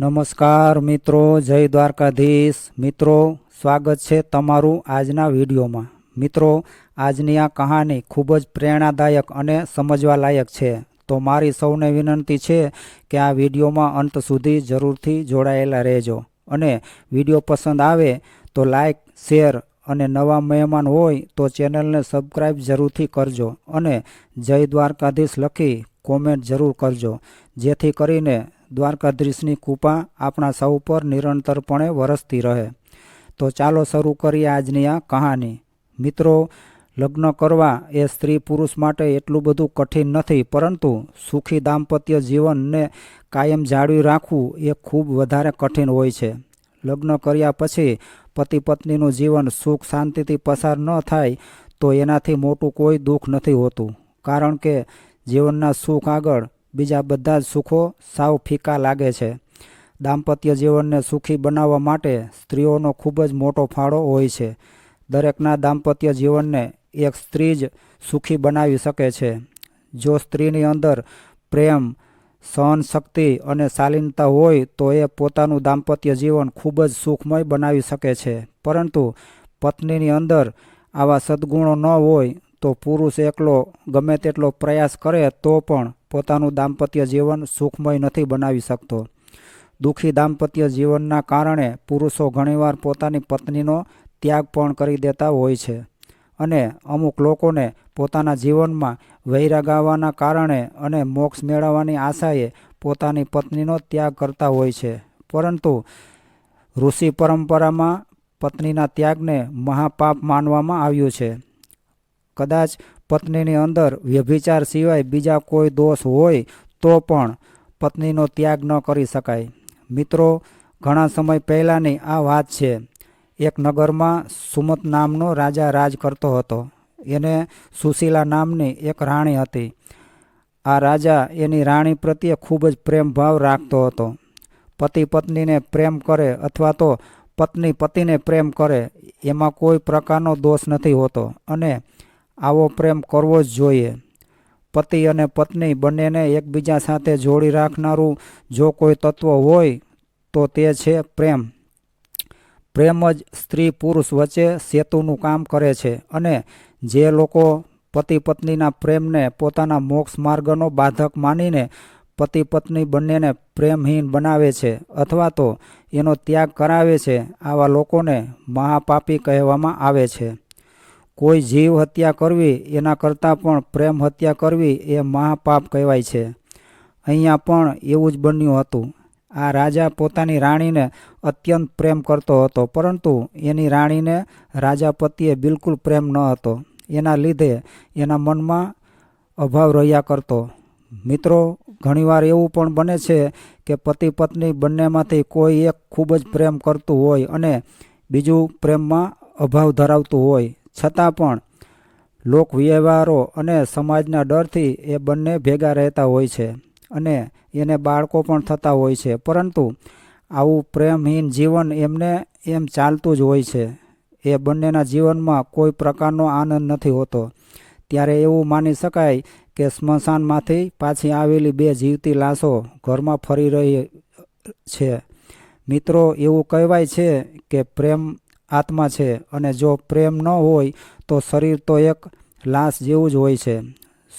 નમસ્કાર મિત્રો, જય દ્વારકાધીશ. મિત્રો, સ્વાગત છે તમારું આજના વિડીયોમાં. મિત્રો, આજની આ કહાની ખૂબ જ પ્રેરણાદાયક અને સમજવા લાયક છે. તો મારી સૌને વિનંતી છે કે આ વિડીયોમાં અંત સુધી જરૂરથી જોડાયેલા રહેજો. અને વીડિયો પસંદ આવે તો લાઈક, શેર અને નવા મહેમાન હોય તો ચેનલને સબસ્ક્રાઈબ જરૂરથી કરજો અને જય દ્વારકાધીશ લખી કોમેન્ટ જરૂર કરજો. જેથી કરીને દ્વારકાધીશની કૃપા આપણા સૌ પર નિરંતરપણે વરસતી રહે. તો ચાલો શરૂ કરીએ આજની આ કહાની. મિત્રો, લગ્ન કરવા એ સ્ત્રી પુરુષ માટે એટલું બધું કઠિન નથી, પરંતુ સુખી દાંપત્ય જીવનને કાયમ જાળવી રાખવું એ ખૂબ વધારે કઠિન હોય છે. લગ્ન કર્યા પછી પતિ પત્નીનું જીવન સુખ શાંતિથી પસાર ન થાય તો એનાથી મોટું કોઈ દુઃખ નથી હોતું. કારણ કે જીવનના સુખ આગળ બીજા બધા જ સુખો સાવ ફીકા લાગે છે. દાંપત્ય જીવનને સુખી બનાવવા માટે સ્ત્રીઓનો ખૂબ જ મોટો ફાળો હોય છે. દરેકના દાંપત્ય જીવનને એક સ્ત્રી જ સુખી બનાવી શકે છે. જો સ્ત્રીની અંદર પ્રેમ, સહનશક્તિ અને શાલીનતા હોય, તો એ પોતાનું દાંપત્ય જીવન ખૂબ જ સુખમય બનાવી શકે છે. પરંતુ પત્નીની અંદર આવા સદ્ગુણો ન હોય તો પુરુષ એકલો ગમે તેટલો પ્રયાસ કરે તો પણ પોતાનું દાંપત્ય જીવન સુખમય નથી બનાવી શકતો. દુઃખી દાંપત્ય જીવનના કારણે પુરુષો ઘણીવાર પોતાની પત્નીનો ત્યાગ પણ કરી દેતા હોય છે અને અમુક લોકોને પોતાના જીવનમાં વૈરાગાવાના કારણે અને મોક્ષ મેળવવાની આશાએ પોતાની પત્નીનો ત્યાગ કરતા હોય છે. પરંતુ ઋષિ પરંપરામાં પત્નીના ત્યાગને મહાપાપ માનવામાં આવ્યું છે. કદાચ પત્નીની અંદર વ્યભિચાર સિવાય બીજા કોઈ દોષ હોય તો પણ પત્નીનો ત્યાગ ન કરી શકાય. મિત્રો, ઘણા સમય પહેલાંની આ વાત છે. એક નગરમાં સુમત નામનો રાજા રાજ કરતો હતો. એને સુશીલા નામની એક રાણી હતી. આ રાજા એની રાણી પ્રત્યે ખૂબ જ પ્રેમભાવ રાખતો હતો. પતિ પત્નીને પ્રેમ કરે અથવા તો પત્ની પતિને પ્રેમ કરે એમાં કોઈ પ્રકારનો દોષ નથી હોતો અને આવો પ્રેમ કરવો જ જોઈએ. પતિ અને પત્ની બંનેને એકબીજા સાથે જોડી રાખનારું જો કોઈ તત્વ હોય, તો તે છે પ્રેમ. પ્રેમ જ સ્ત્રી પુરુષ વચ્ચે સેતુનું કામ કરે છે અને જે લોકો પતિ પત્નીના પ્રેમને પોતાના મોક્ષ માર્ગનો બાધક માનીને પતિ પત્ની બંનેને પ્રેમહીન બનાવે છે અથવા તો એનો ત્યાગ કરાવે છે, આવા લોકોને મહાપાપી કહેવામાં આવે છે. કોઈ જીવ હત્યા કરવી, એના કરતાં પણ પ્રેમ હત્યા કરવી એ મહાપાપ કહેવાય છે. અહીંયા પણ એવું જ બન્યું હતું. આ રાજા પોતાની રાણીને અત્યંત પ્રેમ કરતો હતો, પરંતુ એની રાણીને રાજા પતિએ બિલકુલ પ્રેમ ન હતો. એના લીધે એના મનમાં અભાવ રહ્યા કરતો. મિત્રો, ઘણીવાર એવું પણ બને છે કે પતિ પત્ની બંનેમાંથી કોઈ એક ખૂબ જ પ્રેમ કરતું હોય અને બીજું પ્રેમમાં અભાવ ધરાવતું હોય. છતાં પણ લોક વ્યવહારો અને સમાજના ડરથી એ બંને ભેગા રહેતા હોય છે અને એને બાળકો પણ થતા હોય છે. પરંતુ આવું પ્રેમહીન જીવન એમને એમ ચાલતું જ હોય છે. એ બંનેના જીવનમાં કોઈ પ્રકારનો આનંદ નથી હોતો. ત્યારે એવું માની શકાય કે સ્મશાનમાંથી પાછી આવેલી બે જીવતી લાશો ઘરમાં ફરી રહી છે. મિત્રો, એવું કહેવાય છે કે પ્રેમ આત્મા છે અને જો પ્રેમ ન હોય તો શરીર તો એક લાશ જેવું જ હોય છે.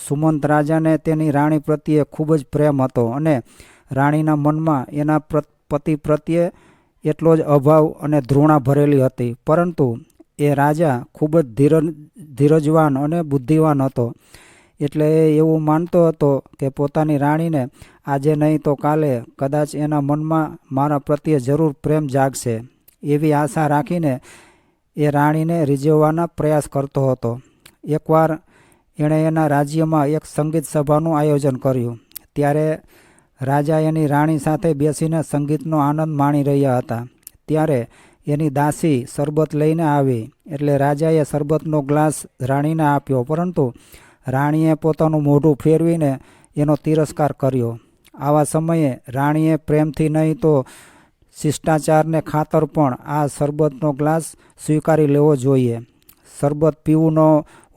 સુમંત રાજાને તેની રાણી પ્રત્યે ખૂબ જ પ્રેમ હતો અને રાણીના મનમાં એના પતિ પ્રત્યે એટલો જ અભાવ અને ધૃણા ભરેલી હતી. પરંતુ એ રાજા ખૂબ જ ધીરજ, ધીરજવાન અને બુદ્ધિવાન હતો. એટલે એ એવું માનતો હતો કે પોતાની રાણીને આજે નહીં તો કાલે કદાચ એના મનમાં મારા પ્રત્યે જરૂર પ્રેમ જાગશે. એવી આશા રાખીને એ રાણીને રીઝવવાના પ્રયાસ કરતો હતો. એકવાર એણે એના રાજ્યમાં એક સંગીત સભાનું આયોજન કર્યું. ત્યારે રાજા એની રાણી સાથે બેસીને સંગીતનો આનંદ માણી રહ્યા હતા. ત્યારે એની દાસી શરબત લઈને આવી. એટલે રાજાએ શરબતનો ગ્લાસ રાણીને આપ્યો. પરંતુ રાણીએ પોતાનું મોઢું ફેરવીને એનો તિરસ્કાર કર્યો. આવા સમયે રાણીએ પ્રેમથી નહીં તો શિષ્ટાચારને ખાતર પણ આ શરબતનો ગ્લાસ સ્વીકારી લેવો જોઈએ. શરબત પીવું ન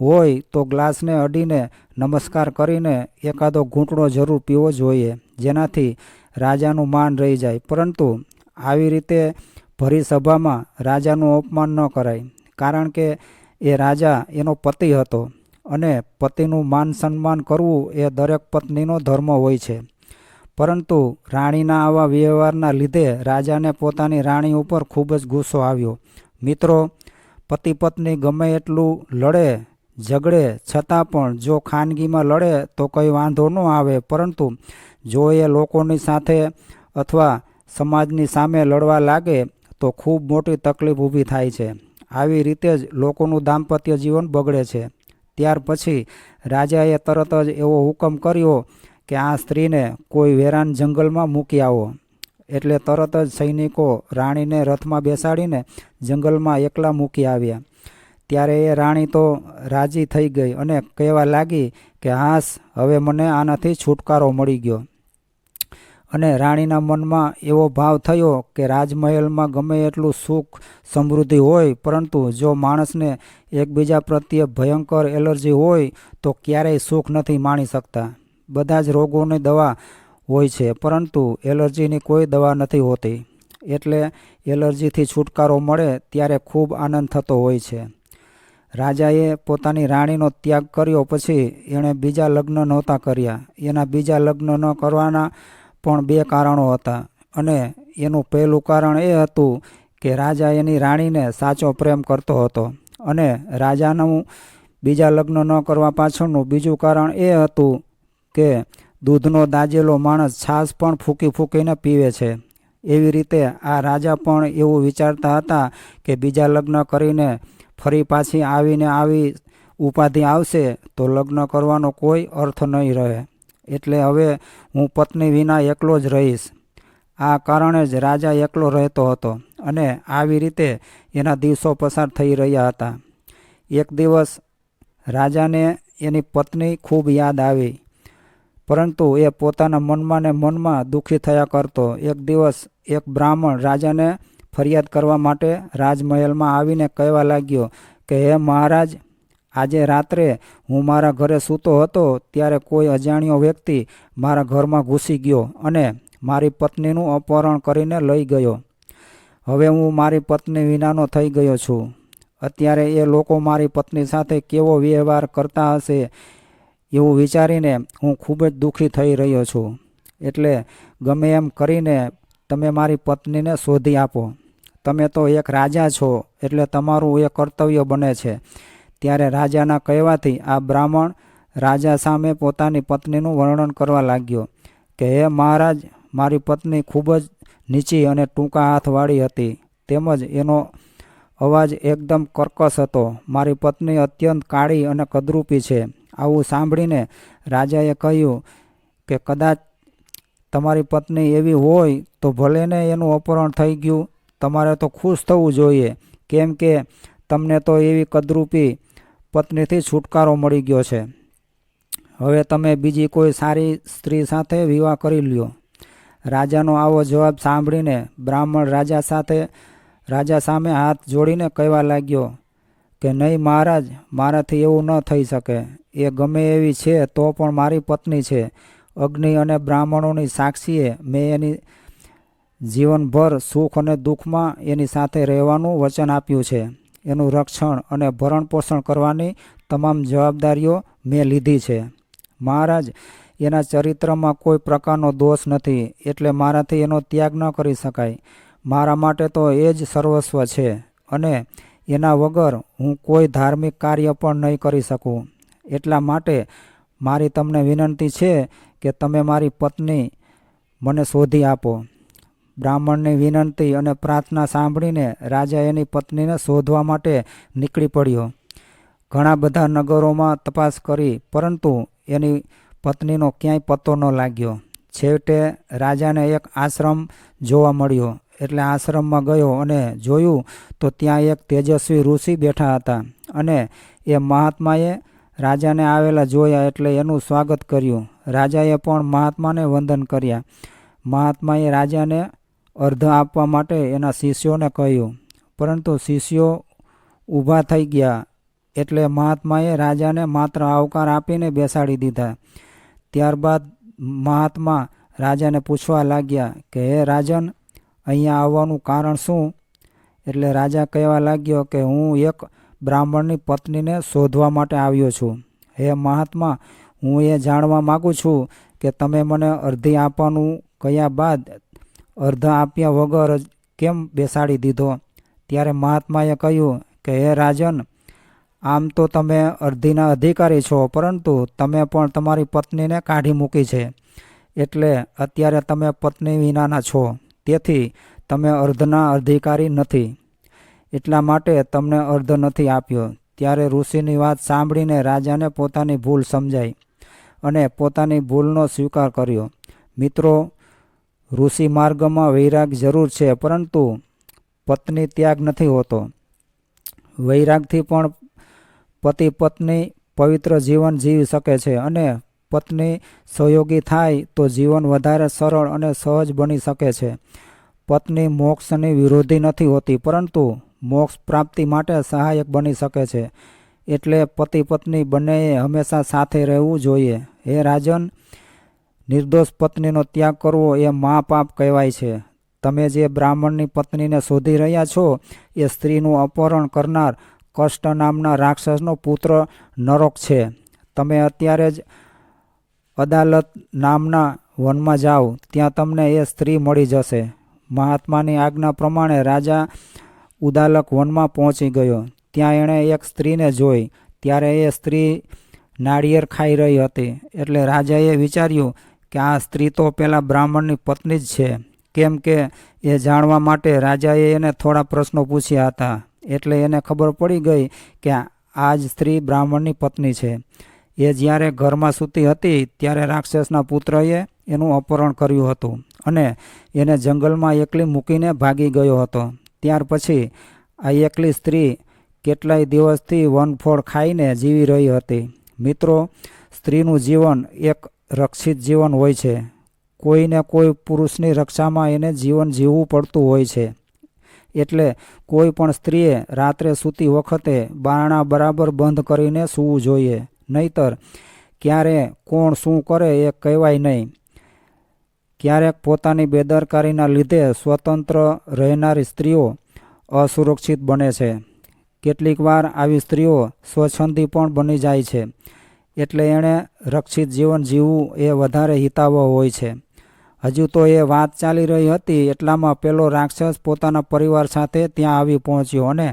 હોય તો ગ્લાસને અડીને નમસ્કાર કરીને એકાદો ઘૂંટણો જરૂર પીવો જોઈએ, જેનાથી રાજાનું માન રહી જાય. પરંતુ આવી રીતે ભરી સભામાં રાજાનું અપમાન ન કરાય, કારણ કે એ રાજા એનો પતિ હતો અને પતિનું માન સન્માન કરવું એ દરેક પત્નીનો ધર્મ હોય છે. પરંતુ રાણીના આવા વ્યવહારના લીધે રાજાને પોતાની રાણી ઉપર ખૂબ જ ગુસ્સો આવ્યો. મિત્રો પતિ પત્ની ગમે એટલું લડે, ઝઘડે, છતાં પણ જો ખાનગીમાં લડે તો કંઈ વાંધો ન આવે, પરંતુ જો એ લોકોની સાથે અથવા સમાજની સામે લડવા લાગે તો ખૂબ મોટી તકલીફ ઊભી થાય છે. આવી રીતે જ લોકોનું દાંપત્ય જીવન બગડે છે. ત્યાર પછી રાજાએ તરત જ એવો હુકમ કર્યો કે આ સ્ત્રીને કોઈ વેરાન જંગલમાં મૂકી આવો. એટલે તરત જ સૈનિકો રાણીને રથમાં બેસાડીને જંગલમાં એકલા મૂકી આવ્યા. ત્યારે એ રાણી તો રાજી થઈ ગઈ અને કહેવા લાગી કે હાસ, હવે મને આનાથી છુટકારો મળી ગયો. અને રાણીના મનમાં એવો ભાવ થયો કે રાજમહેલમાં ગમે એટલું સુખ સમૃદ્ધિ હોય, પરંતુ જો માણસને એકબીજા પ્રત્યે ભયંકર એલર્જી હોય, તો ક્યારેય સુખ નથી માણી શકતા. બધા જ રોગોની દવા હોય છે, પરંતુ એલર્જીની કોઈ દવા નથી હોતી. એટલે એલર્જીથી છુટકારો મળે ત્યારે ખૂબ આનંદ થતો હોય છે. રાજાએ પોતાની રાણીનો ત્યાગ કર્યો પછી એણે બીજા લગ્ન નહોતા કર્યા. એના બીજા લગ્ન ન કરવાના પણ બે કારણો હતા. અને એનું પહેલું કારણ એ હતું કે રાજા એની રાણીને સાચો પ્રેમ કરતો હતો. અને રાજાનું બીજા લગ્ન ન કરવા પાછળનું બીજું કારણ એ હતું કે દૂધનો દાજેલો માણસ છાશ પણ ફૂંકી ફૂંકીને પીવે છે. એવી રીતે આ રાજા પણ એવું વિચારતા હતા કે બીજા લગ્ન કરીને ફરી પાછી આવીને આવી ઉપાધિ આવશે તો લગ્ન કરવાનો કોઈ અર્થ નહીં રહે. એટલે હવે હું પત્ની વિના એકલો જ રહીશ. આ કારણે જ રાજા એકલો રહેતો હતો અને આવી રીતે એના દિવસો પસાર થઈ રહ્યા હતા. એક દિવસ રાજાને એની પત્ની ખૂબ યાદ આવી. પરંતુ એ પોતાના મનમાં ને મનમાં દુઃખી થયા કરતો. એક દિવસ એક બ્રાહ્મણ રાજાને ફરિયાદ કરવા માટે રાજમહેલમાં આવીને કહેવા લાગ્યો કે, હે મહારાજ, આજે રાત્રે હું મારા ઘરે સૂતો હતો ત્યારે કોઈ અજાણ્યો વ્યક્તિ મારા ઘરમાં ઘૂસી ગયો અને મારી પત્નીનું અપહરણ કરીને લઈ ગયો. હવે હું મારી પત્ની વિનાનો થઈ ગયો છું. અત્યારે એ લોકો મારી પત્ની સાથે કેવો વ્યવહાર કરતા હશે? એવું વિચારીને હું ખૂબ જ દુઃખી થઈ રહ્યો છું. એટલે ગમે એમ કરીને તમે મારી પત્નીને શોધી આપો. તમે તો એક રાજા છો, એટલે તમારું એ કર્તવ્ય બને છે. ત્યારે રાજાના કહેવાથી આ બ્રાહ્મણ રાજા સામે પોતાની પત્નીનું વર્ણન કરવા લાગ્યો કે, હે મહારાજ, મારી પત્ની ખૂબ જ નીચી અને ટૂંકા હાથવાળી હતી. તેમજ એનો અવાજ એકદમ કર્કશ હતો. મારી પત્ની અત્યંત કાળી અને કદરૂપી છે. આવું સાંભળીને રાજાએ કહ્યું કે કદાચ તમારી પત્ની એવી હોય તો ભલે ને એનું અપહરણ થઈ ગયું, તમારે તો ખુશ થવું જોઈએ. કેમ કે તમને તો એવી કદરૂપી પત્નીથી છુટકારો મળી ગયો છે. હવે તમે બીજી કોઈ સારી સ્ત્રી સાથે વિવાહ કરી લ્યો. રાજાનો આવો જવાબ સાંભળીને બ્રાહ્મણ રાજા સાથે, રાજા સામે હાથ જોડીને કહેવા લાગ્યો કે નહીં મહારાજ, મારાથી એવું ન થઈ શકે. એ ગમે એવી છે તો પણ મારી પત્ની છે. અગ્નિ અને બ્રાહ્મણોની સાક્ષીએ મેં એની જીવનભર સુખ અને દુઃખમાં એની સાથે રહેવાનું વચન આપ્યું છે. એનું રક્ષણ અને ભરણ પોષણ કરવાની તમામ જવાબદારીઓ મેં લીધી છે. મહારાજ, એના ચરિત્રમાં કોઈ પ્રકારનો દોષ નથી, એટલે મારાથી એનો ત્યાગ ન કરી શકાય. મારા માટે તો એ જ સર્વસ્વ છે. અને એના વગર હું કોઈ ધાર્મિક કાર્ય પણ નહીં કરી શકું. એટલા માટે મારી તમને વિનંતી છે કે તમે મારી પત્ની મને શોધી આપો. બ્રાહ્મણની વિનંતી અને પ્રાર્થના સાંભળીને રાજા એની પત્નીને શોધવા માટે નીકળી પડ્યો. ઘણા બધા નગરોમાં તપાસ કરી, પરંતુ એની પત્નીનો ક્યાંય પત્તો ન લાગ્યો. છેવટે રાજાને એક આશ્રમ જોવા મળ્યો. એટલે આશ્રમમાં ગયો અને જોયું તો ત્યાં એક તેજસ્વી ઋષિ બેઠા હતા અને એ મહાત્માએ રાજાને આવેલા જોયા એટલે એનું સ્વાગત કર્યું. રાજાએ પણ મહાત્માને વંદન કર્યા. મહાત્માએ રાજાને અર્ધ આપવા માટે એના શિષ્યોને કહ્યું, પરંતુ શિષ્યો ઊભા થઈ ગયા એટલે મહાત્માએ રાજાને માત્ર આવકાર આપીને બેસાડી દીધા. ત્યારબાદ મહાત્મા રાજાને પૂછવા લાગ્યા કે, હે રાજન અહીંયા આવવાનું કારણ શું? એટલે રાજા કહેવા લાગ્યો કે હું એક બ્રાહ્મણની પત્નીને શોધવા માટે આવ્યો છું. હે મહાત્મા, હું એ જાણવા માગું છું કે તમે મને અડધી આપવાનું કયા બાદ અર્ધ આપ્યા વગર જ કેમ બેસાડી દીધો? ત્યારે મહાત્માએ કહ્યું કે, હે રાજન, આમ તો તમે અડધીના અધિકારી છો, પરંતુ તમે પણ તમારી પત્નીને કાઢી મૂકી છે. એટલે અત્યારે તમે પત્ની વિનાના છો. તેથી તમે અર્ધના અધિકારી નથી. એટલા માટે તમને અર્ધ નથી આપ્યો. ત્યારે ઋષિની વાત સાંભળીને રાજાને પોતાની ભૂલ સમજાઈ અને પોતાની ભૂલનો સ્વીકાર કર્યો. મિત્રો, ઋષિ માર્ગમાં વૈરાગ જરૂર છે, પરંતુ પત્ની ત્યાગ નથી હોતો. વૈરાગથી પણ પતિ પત્ની પવિત્ર જીવન જીવી શકે છે અને પત્ની સહયોગી થાય તો જીવન વધારે સરળ અને સહજ બની શકે છે. પત્ની મોક્ષની વિરોધી નથી હોતી, પરંતુ મોક્ષ પ્રાપ્તિ માટે સહાયક બની શકે છે. એટલે પતિ પત્ની બંનેએ હંમેશા સાથે રહેવું જોઈએ. હે રાજન, નિર્દોષ પત્નીનો ત્યાગ કરવો એ મા પાપ કહેવાય છે. તમે જે બ્રાહ્મણની પત્નીને શોધી રહ્યા છો, એ સ્ત્રીનું અપહરણ કરનાર કષ્ટ નામના રાક્ષસનો પુત્ર નરક છે. તમે અત્યારે જ અદાલત નામના વનમાં જાઓ, ત્યાં તમને એ સ્ત્રી મળી જશે. મહાત્માની આજ્ઞા પ્રમાણે રાજા ઉદાલક વનમાં પહોંચી ગયો. ત્યાં એણે એક સ્ત્રીને જોઈ. ત્યારે એ સ્ત્રી નાળિયેર ખાઈ રહી હતી. એટલે રાજાએ વિચાર્યું કે આ સ્ત્રી તો પેલા બ્રાહ્મણની પત્ની જ છે. કેમ કે એ જાણવા માટે રાજાએ એને થોડા પ્રશ્નો પૂછ્યા હતા. એટલે એને ખબર પડી ગઈ કે આ જ સ્ત્રી બ્રાહ્મણની પત્ની છે. એ જ્યારે ઘરમાં સૂતી હતી, ત્યારે રાક્ષસના પુત્રએ એનું અપહરણ કર્યું હતું અને એને જંગલમાં એકલી મૂકીને ભાગી ગયો હતો. ત્યાર પછી આ એકલી સ્ત્રી કેટલાય દિવસથી વનફોળ ખાઈને જીવી રહી હતી. મિત્રો, સ્ત્રીનું જીવન એક રક્ષિત જીવન હોય છે. કોઈને કોઈ પુરુષની રક્ષામાં એને જીવન જીવવું પડતું હોય છે. એટલે કોઈ પણ સ્ત્રીએ રાત્રે સૂતી વખતે બારણા બરાબર બંધ કરીને સૂવું જોઈએ. નહીતર ક્યારે કોણ શું કરે એ કહેવાય નહીં. ક્યારેક પોતાની બેદરકારીના લીધે સ્વતંત્ર રહેનારી સ્ત્રીઓ અસુરક્ષિત બને છે. કેટલીક વાર આવી સ્ત્રીઓ સ્વછંદી પણ બની જાય છે, એટલે એણે રક્ષિત જીવન જીવવું એ વધારે હિતાવહ હોય છે. હજુ તો એ વાત ચાલી રહી હતી, એટલામાં પેલો રાક્ષસ પોતાના પરિવાર સાથે ત્યાં આવી પહોંચ્યો અને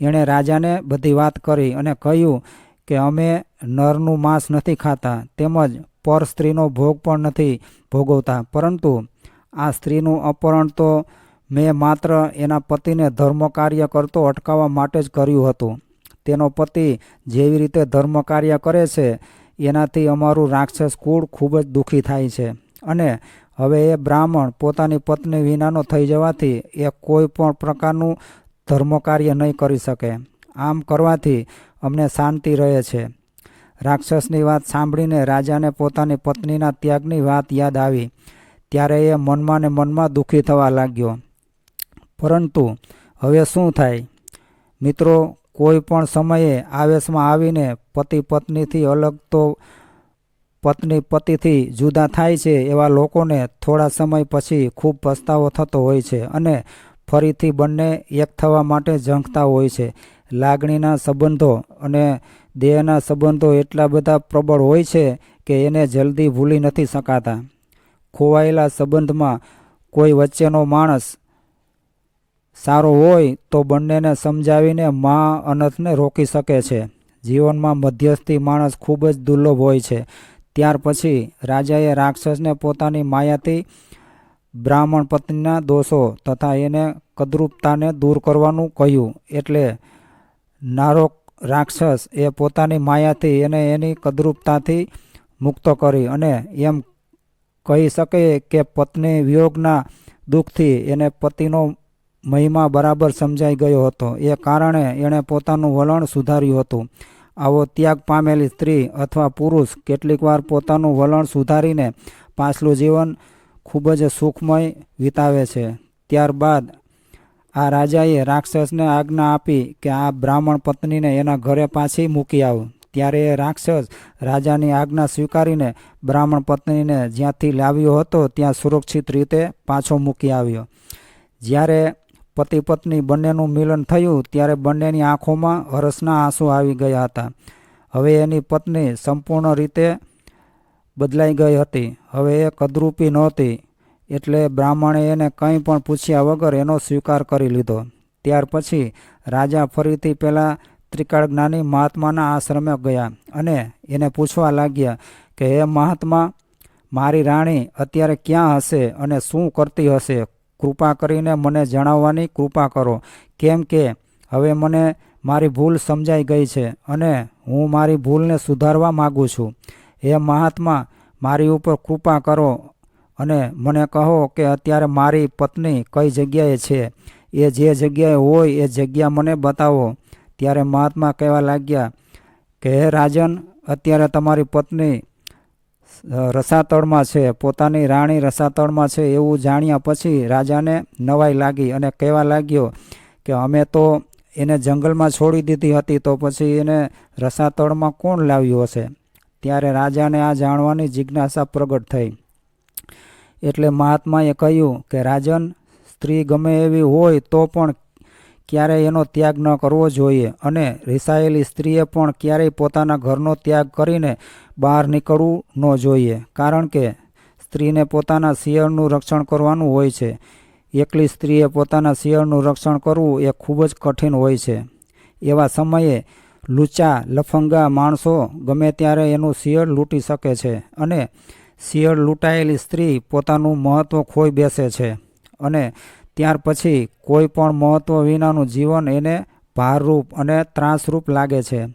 એણે રાજાને બધી વાત કરી અને કહ્યું કે અમે નરનું માંસ નથી ખાતા, તેમજ પર સ્ત્રીનો ભોગ પણ નથી ભોગવતા. પરંતુ આ સ્ત્રીનું અપહરણ તો મેં માત્ર એના પતિને ધર્મ કાર્ય કરતો અટકાવવા માટે જ કર્યું હતું. તેનો પતિ જેવી રીતે ધર્મ કાર્ય કરે છે, એનાથી અમારું રાક્ષસ કુળ ખૂબ જ દુઃખી થાય છે. અને હવે એ બ્રાહ્મણ પોતાની પત્ની વિનાનો થઈ જવાથી એ કોઈ પણ પ્રકારનું ધર્મ કાર્ય નહીં કરી શકે. આમ કરવાથી અમને શાંતિ રહે છે. રાક્ષસની વાત સાંભળીને રાજાને પોતાની પત્નીના ત્યાગની વાત યાદ આવી. ત્યારે એ મનમાં ને મનમાં દુઃખી થવા લાગ્યો. પરંતુ હવે શું થાય? મિત્રો, કોઈ પણ સમયે આવેશમાં આવીને પતિ પત્નીથી અલગ તો પત્ની પતિથી જુદા થાય છે એવા લોકોને થોડા સમય પછી ખૂબ પસ્તાવો થતો હોય છે અને ફરીથી બંને એક થવા માટે ઝંખતા હોય છે. લાગણીના સંબંધો અને દેહના સંબંધો એટલા બધા પ્રબળ હોય છે કે એને જલ્દી ભૂલી નથી શકાતા. ખોવાયેલા સંબંધમાં કોઈ વચ્ચેનો માણસ સારો હોય તો બંનેને સમજાવીને મા અનથને રોકી શકે છે. જીવનમાં મધ્યસ્થી માણસ ખૂબ જ દુર્લભ હોય છે. ત્યાર પછી રાજાએ રાક્ષસને પોતાની માયાથી બ્રાહ્મણ પત્નીના દોષો તથા એને કદરૂપતાને દૂર કરવાનું કહ્યું એટલે નારોક રાક્ષસ એ પોતાની માયાથી એને એની કદરૂપતાથી મુક્ત કરી અને એમ કહી શકે કે પત્ની વિયોગના દુઃખથી એને પતિનો મહિમા બરાબર સમજાઈ ગયો હતો. એ કારણે એણે પોતાનું વલણ સુધાર્યું હતું. આવો ત્યાગ પામેલી સ્ત્રી અથવા પુરુષ કેટલીક વાર પોતાનું વલણ સુધારીને પાછલું જીવન ખૂબ જ સુખમય વિતાવે છે. ત્યારબાદ આ રાજાએ રાક્ષસને આજ્ઞા આપી કે આ બ્રાહ્મણ પત્નીને એના ઘરે પાછી મૂકી આવું. ત્યારે એ રાક્ષસ રાજાની આજ્ઞા સ્વીકારીને બ્રાહ્મણ પત્નીને જ્યાંથી લાવ્યો હતો, ત્યાં સુરક્ષિત રીતે પાછો મૂકી આવ્યો. જ્યારે પતિ પત્ની બંનેનું મિલન થયું, ત્યારે બંનેની આંખોમાં હરસના આંસુ આવી ગયા હતા. હવે એની પત્ની સંપૂર્ણ રીતે બદલાઈ ગઈ હતી. હવે એ કદરૂપી નહોતી. એટલે બ્રાહ્મણે એને કંઈ પણ પૂછ્યા વગર એનો સ્વીકાર કરી લીધો. ત્યાર પછી રાજા ફરીથી પહેલાં ત્રિકાળ જ્ઞાની મહાત્માના આશ્રમે ગયા અને એને પૂછવા લાગ્યા કે, હે મહાત્મા, મારી રાણી અત્યારે ક્યાં હશે અને શું કરતી હશે? કૃપા કરીને મને જણાવવાની કૃપા કરો. કેમ કે હવે મને મારી ભૂલ સમજાઈ ગઈ છે અને હું મારી ભૂલને સુધારવા માગું છું. હે મહાત્મા, મારી ઉપર કૃપા કરો અને મને કહો કે અત્યારે મારી પત્ની કઈ જગ્યાએ છે? એ જે જગ્યાએ હોય એ જગ્યા મને બતાવો. ત્યારે મહાત્મા કહેવા લાગ્યા કે, હે રાજન, અત્યારે તમારી પત્ની રસાતળમાં છે. પોતાની રાણી રસાતળમાં છે એવું જાણ્યા પછી રાજાને નવાઈ લાગી અને કહેવા લાગ્યો કે, અમે તો એને જંગલમાં છોડી દીધી હતી તો પછી એને રસાતળમાં કોણ લાવ્યું હશે? ત્યારે રાજાને આ જાણવાની જિજ્ઞાસા પ્રગટ થઈ. એટલે મહાત્માએ કહ્યું કે, રાજન, સ્ત્રી ગમે એવી હોય તો પણ ક્યારેય એનો ત્યાગ ન કરવો જોઈએ. અને રિસાયેલી સ્ત્રીએ પણ ક્યારેય પોતાના ઘરનો ત્યાગ કરીને બહાર નીકળવું ન જોઈએ, કારણ કે સ્ત્રીને પોતાના શિયળનું રક્ષણ કરવાનું હોય છે. એકલી સ્ત્રીએ પોતાના શિયળનું રક્ષણ કરવું એ ખૂબ જ કઠિન હોય છે. એવા સમયે લૂચા, લફંગા માણસો ગમે ત્યારે એનું શિયળ લૂંટી શકે છે અને શિયળ લૂંટાયેલી સ્ત્રી પોતાનું મહત્ત્વ ખોઈ બેસે છે અને ત્યાર પછી કોઈ પણ મહત્ત્વ વિનાનું જીવન એને ભારરૂપ અને ત્રાસરૂપ લાગે છે.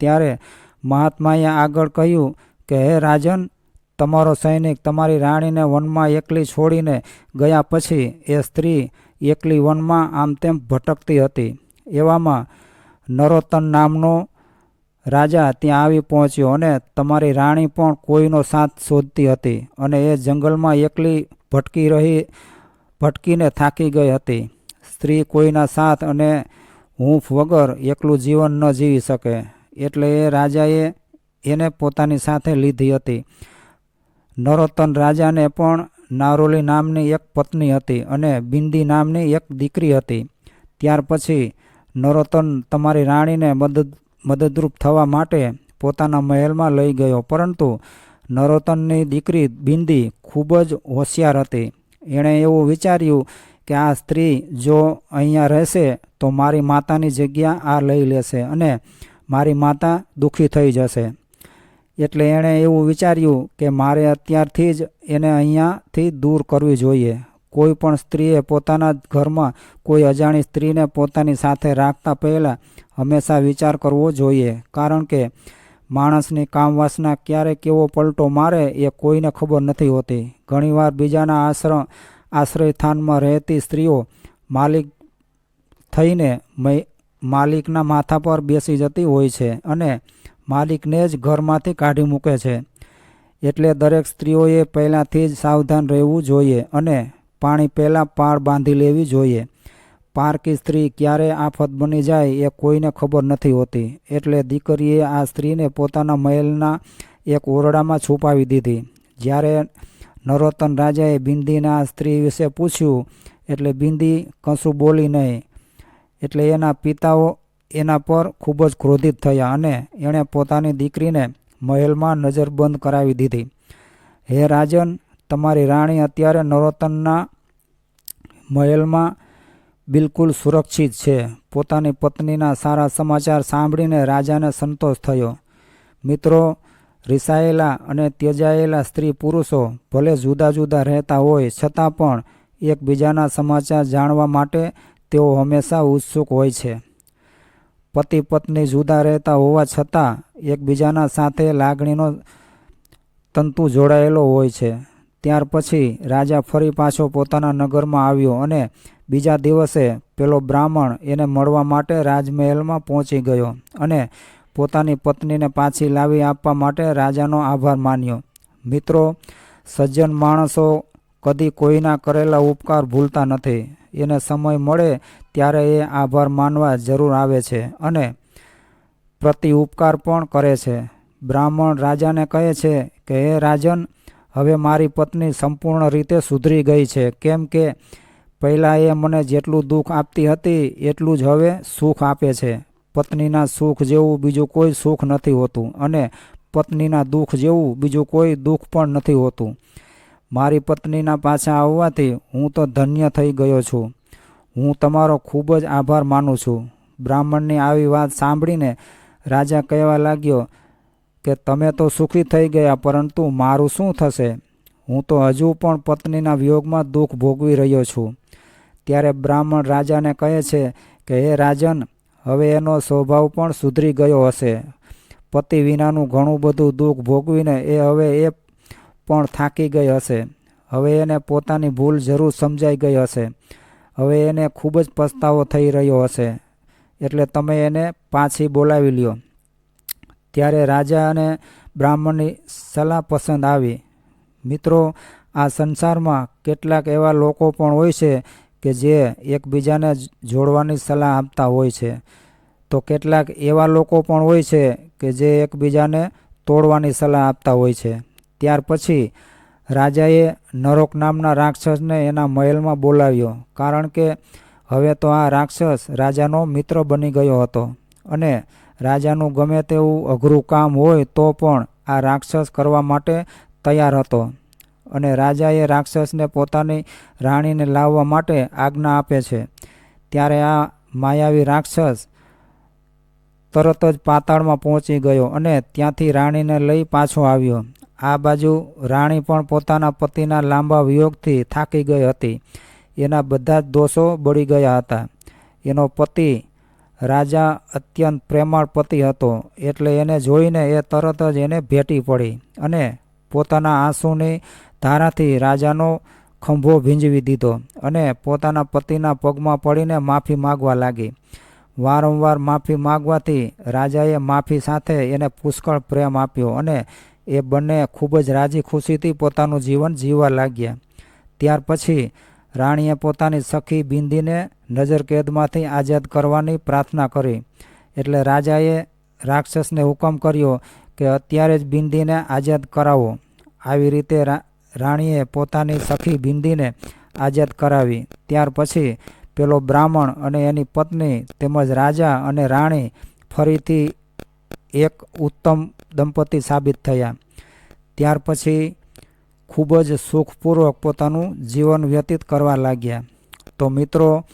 ત્યારે મહાત્માએ આગળ કહ્યું કે, હે રાજન, તમારો સૈનિક તમારી રાણીને વનમાં એકલી છોડીને ગયા પછી એ સ્ત્રી એકલી વનમાં આમ તેમ ભટકતી હતી. એવામાં નરોતન નામનો રાજા ત્યાં આવી પહોંચ્યો અને તમારી રાણી પણ કોઈનો સાથ શોધતી હતી અને એ જંગલમાં એકલી ભટકી રહી, ભટકીને થાકી ગઈ હતી. સ્ત્રી કોઈના સાથ અને હૂંફ વગર એકલું જીવન ન જીવી શકે, એટલે એ રાજાએ એને પોતાની સાથે લીધી હતી. નરોત્તન રાજાને પણ નારોલી નામની એક પત્ની હતી અને બિંદી નામની એક દીકરી હતી. ત્યાર પછી નરોત્તન તમારી રાણીને મદદ મદદરૂપ થવા માટે પોતાના મહેલમાં લઈ ગયો. પરંતુ નરોતનની દીકરી બિંદી ખૂબ જ હોશિયાર હતી. એણે એવું વિચાર્યું કે આ સ્ત્રી જો અહીંયા રહેશે તો મારી માતાની જગ્યા આ લઈ લેશે અને મારી માતા દુઃખી થઈ જશે. એટલે એણે એવું વિચાર્યું કે મારે અત્યારથી જ એને અહીંયાથી દૂર કરવી જોઈએ. કોઈ પણ સ્ત્રીએ પોતાના ઘરમાં કોઈ અજાણી સ્ત્રીને પોતાની સાથે રાખતા પહેલાં હંમેશા વિચાર કરવો જોઈએ. કારણ કે માણસની કામવાસના ક્યારે કેવો પલટો મારે એ કોઈને ખબર નથી હોતી. ઘણીવાર બીજાના આશ્રમ આશ્રય સ્થાનમાં રહેતી સ્ત્રીઓ માલિક થઈને માલિકના માથા પર બેસી જતી હોય છે અને માલિકને જ ઘરમાંથી કાઢી મૂકે છે. એટલે દરેક સ્ત્રીઓએ પહેલાંથી જ સાવધાન રહેવું જોઈએ અને પાણી પહેલાં પાળ બાંધી લેવી જોઈએ. પારકી સ્ત્રી ક્યારે આફત બની જાય એ કોઈને ખબર નથી હોતી. એટલે દીકરીએ આ સ્ત્રીને પોતાના મહેલના એક ઓરડામાં છુપાવી દીધી. જ્યારે નરોત્તન રાજાએ બિંદીના સ્ત્રી વિશે પૂછ્યું, એટલે બિંદી કશું બોલી નહીં. એટલે એના પિતાઓ એના પર ખૂબ જ ક્રોધિત થયા અને એણે પોતાની દીકરીને મહેલમાં નજરબંધ કરાવી દીધી. હે રાજન તમારી રાણી અત્યારે નરોતનના મહેલમાં બિલકુલ સુરક્ષિત છે. પોતાની પત્નીના સારા સમાચાર સાંભળીને રાજાને સંતોષ થયો. મિત્રો, રિસાયેલા અને ત્યજાયેલા સ્ત્રી પુરુષો ભલે જુદા જુદા રહેતા હોય, છતાં પણ એકબીજાના સમાચાર જાણવા માટે તેઓ હંમેશા ઉત્સુક હોય છે. પતિ પત્ની જુદા રહેતા હોવા છતાં એકબીજાના સાથે લાગણીનો તંતુ જોડાયેલો હોય છે. ત્યાર પછી રાજા ફરી પાછો પોતાના નગરમાં આવ્યો અને બીજા દિવસે પેલો બ્રાહ્મણ એને મળવા માટે રાજમહેલમાં પહોંચી ગયો અને પોતાની પત્નીને પાછી લાવી આપવા માટે રાજાનો આભાર માન્યો. મિત્રો, સજ્જન માણસો કદી કોઈના કરેલા ઉપકાર ભૂલતા નથી. એને સમય મળે ત્યારે એ આભાર માનવા જરૂર આવે છે અને પ્રતિ ઉપકાર પણ કરે છે. બ્રાહ્મણ રાજાને કહે છે કે, હે રાજન હવે મારી પત્ની સંપૂર્ણ રીતે સુધરી ગઈ છે. કેમ કે પહેલાં એ મને જેટલું દુઃખ આપતી હતી, એટલું જ હવે સુખ આપે છે. પત્નીના સુખ જેવું બીજું કોઈ સુખ નથી હોતું અને પત્નીના દુઃખ જેવું બીજું કોઈ દુઃખ પણ નથી હોતું. મારી પત્નીના પાછા આવવાથી હું તો ધન્ય થઈ ગયો છું. હું તમારો ખૂબ જ આભાર માનું છું. બ્રાહ્મણની આવી વાત સાંભળીને રાજા કહેવા લાગ્યો કે તમે તો સુખી થઈ ગયા, પરંતુ મારું શું થશે? હું તો હજુ પણ પત્નીના વિયોગમાં દુઃખ ભોગવી રહ્યો છું. ત્યારે બ્રાહ્મણ રાજાને કહે છે કે, હે રાજન, હવે એનો સ્વભાવ પણ સુધરી ગયો હશે. પતિ વિનાનું ઘણું બધું દુઃખ ભોગવીને એ હવે એ પણ થાકી ગઈ હશે. હવે એને પોતાની ભૂલ જરૂર સમજાઈ ગઈ હશે. હવે એને ખૂબ જ પસ્તાવો થઈ રહ્યો હશે. એટલે તમે એને પાછી બોલાવી લ્યો. ત્યારે રાજા અને બ્રાહ્મણની સલાહ પસંદ આવી. મિત્રો, આ સંસારમાં કેટલાક એવા લોકો પણ હોય છે કે જે એકબીજાને જોડવાની સલાહ આપતા હોય છે. તો કેટલાક એવા લોકો પણ હોય છે કે જે એકબીજાને તોડવાની સલાહ આપતા હોય છે. ત્યાર પછી રાજાએ નરોક નામના રાક્ષસને એના મહેલમાં બોલાવ્યો, કારણ કે હવે તો આ રાક્ષસ રાજાનો મિત્ર બની ગયો હતો અને રાજાનું ગમે તેવું અઘરું કામ હોય તો પણ આ રાક્ષસ કરવા માટે તૈયાર હતો. અને રાજાએ રાક્ષસને પોતાની રાણીને લાવવા માટે આજ્ઞા આપે છે. ત્યારે આ માયાવી રાક્ષસ તરત જ પાતાળમાં પહોંચી ગયો અને ત્યાંથી રાણીને લઈ પાછો આવ્યો. આ બાજુ રાણી પણ પોતાના પતિના લાંબા વિયોગથી થાકી ગઈ હતી. એના બધા જ દોષો બળી ગયા હતા. એનો પતિ રાજા અત્યંત પ્રેમાળ પતિ હતો, એટલે એને જોઈને એ તરત જ એને ભેટી પડી અને પોતાના આંસુની ધારાથી રાજાનો ખંભો ભીંજવી દીધો અને પોતાના પતિના પગમાં પડીને માફી માગવા લાગી. વારંવાર માફી માગવાથી રાજાએ માફી સાથે એને પુષ્કળ પ્રેમ આપ્યો અને એ બંને ખૂબ જ રાજી ખુશીથી પોતાનું જીવન જીવવા લાગ્યા. ત્યાર પછી રાણીએ પોતાની સખી બિંદીને નજરકેદમાંથી આઝાદ કરવાની પ્રાર્થના કરી. એટલે રાજાએ રાક્ષસને હુકમ કર્યો કે અત્યારે જ બિંદીને આઝાદ કરાવો. આવી રીતે રાણીએ પોતાની સખી બિંદીને આઝાદ કરાવી. ત્યાર પછી પેલો બ્રાહ્મણ અને એની પત્ની તેમજ રાજા અને રાણી ફરીથી એક ઉત્તમ દંપતી સાબિત થયા. ત્યાર પછી ખૂબ જ સુખપૂર્વક પોતાનું જીવન વ્યતીત કરવા લાગ્યા. તો મિત્રો,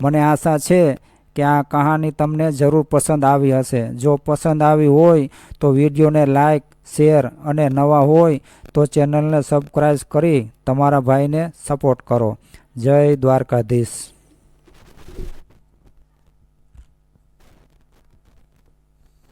મને આશા છે કે આ કહાની તમને જરૂર પસંદ આવી હશે. જો પસંદ આવી હોય તો વિડીયોને લાઇક શેર અને નવા હોય તો ચેનલને સબસ્ક્રાઈબ કરી તમારા ભાઈને સપોર્ટ કરો. જય દ્વારકાધીશ.